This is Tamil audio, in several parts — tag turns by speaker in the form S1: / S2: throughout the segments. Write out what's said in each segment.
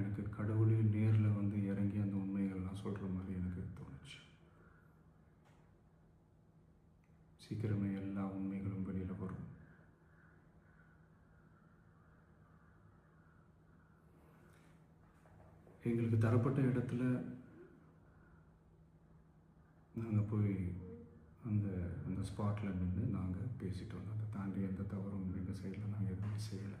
S1: எனக்கு கடவுளே நேரில் வந்து இறங்கி அந்த உண்மைகள்லாம் சொல்கிற மாதிரி எனக்கு தோணுச்சு. சீக்கிரமே எல்லா உண்மைகளும் வெளியில் வரும். எங்களுக்கு தரப்பட்ட இடத்துல நாங்கள் போய் அந்த அந்த ஸ்பாட்டில் நின்று நாங்கள் பேசிட்டு வந்தோம் அதை தாண்டி எந்த தவறும் எங்கள் சைடில் நாங்கள் எதுவுமே செய்யலை.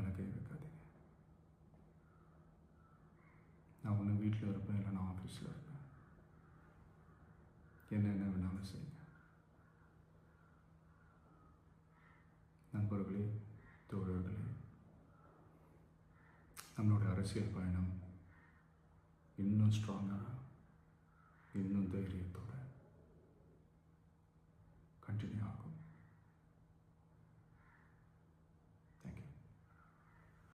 S1: மேலே கை வைக்காதீங்க நான் ஒன்று வீட்டில் இருப்பேன் இல்லை நான் ஆஃபீஸில் இருப்பேன். என்னென்ன வேணாலும் செய்யுங்க. நண்பர்களே தோழர்களே நம்மளுடைய அரசியல் பயணம் இன்னும் ஸ்ட்ராங்காக இன்னும் தைரியத்தோடு